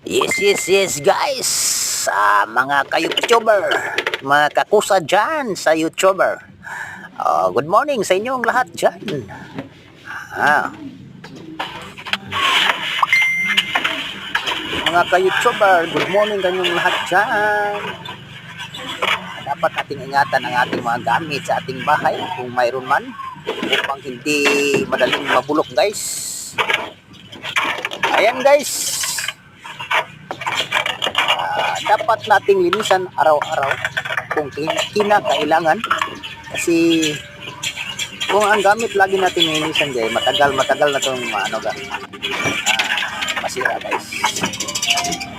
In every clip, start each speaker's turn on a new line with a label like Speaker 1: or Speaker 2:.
Speaker 1: Yes, yes, yes guys! Sa mga ka-YouTuber, mga kakusa dyan sa YouTuber. Ah, good morning sa inyong lahat dyan. Ah. Mga ka-YouTuber, good morning kanyong lahat dyan. Dapat ating ingatan ang ating mga gamit sa ating bahay kung mayroon man upang hindi madaling mabulok guys. Ayan guys, Ah, dapat nating linisan araw-araw kung kin- kinakailangan kasi kung ang gamit lagi natin linisan guys matagal matagal na itong ano ga ah, masira guys.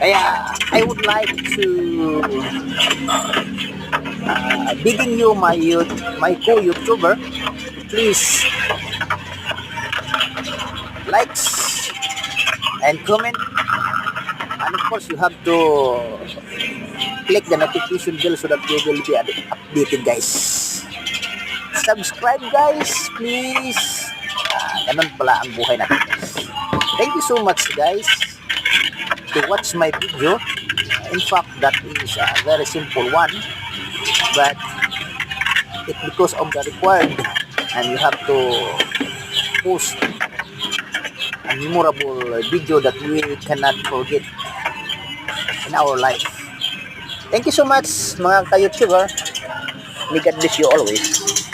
Speaker 1: Kaya I would like to uh, bidding you my my co-youtuber please likes and comment and of course you have to click the notification bell so that you will be updated guys. Subscribe guys please. Ah, ganun pala ang buhay natin thank you so much guys to watch my video. In fact that is a very simple one but it because of the required and you have to post memorable video that we cannot forget in our life. Thank you so much mga ka-YouTuber. May God bless you always.